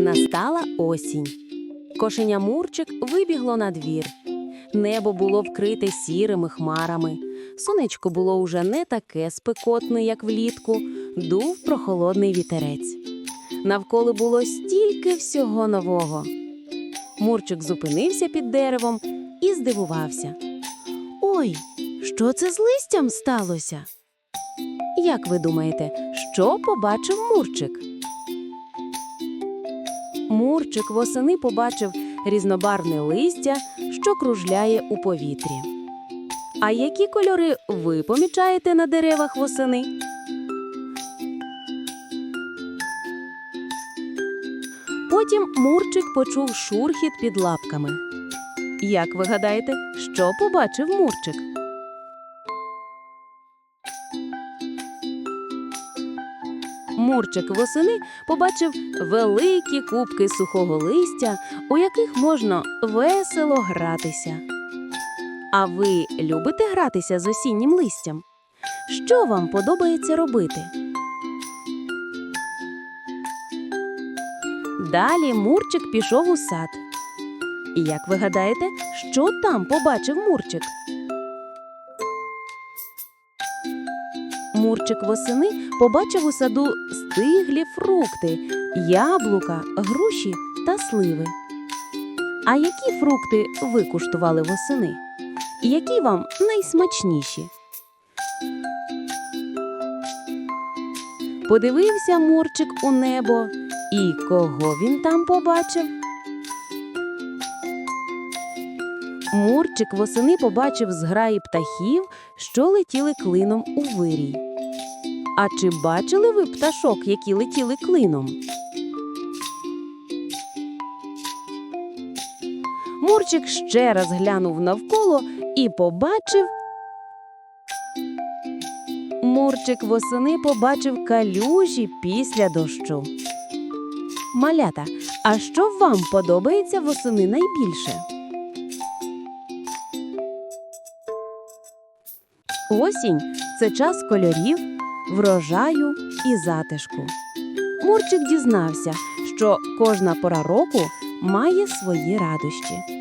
Настала осінь. Кошеня Мурчик вибігло на двір. Небо було вкрите сірими хмарами. Сонечко було уже не таке спекотне, як влітку, дув прохолодний вітерець. Навколо було стільки всього нового. Мурчик зупинився під деревом і здивувався. Ой, що це з листям сталося? Як ви думаєте, що побачив Мурчик? Мурчик восени побачив різнобарвне листя, що кружляє у повітрі. А які кольори ви помічаєте на деревах восени? Потім Мурчик почув шурхіт під лапками. Як ви гадаєте, що побачив Мурчик? Мурчик восени побачив великі кубки сухого листя, у яких можна весело гратися. А ви любите гратися з осіннім листям? Що вам подобається робити? Далі Мурчик пішов у сад. І як ви гадаєте, що там побачив Мурчик? Мурчик восени побачив у саду стиглі фрукти, яблука, груші та сливи. А які фрукти ви куштували восени? Які вам найсмачніші? Подивився Мурчик у небо, і кого він там побачив? Мурчик восени побачив зграї птахів, що летіли клином у вирій. А чи бачили ви пташок, які летіли клином? Мурчик ще раз глянув навколо і побачив. Мурчик восени побачив калюжі після дощу. Малята, а що вам подобається восени найбільше? Осінь це час кольорів, врожаю і затишку. Мурчик дізнався, що кожна пора року має свої радощі.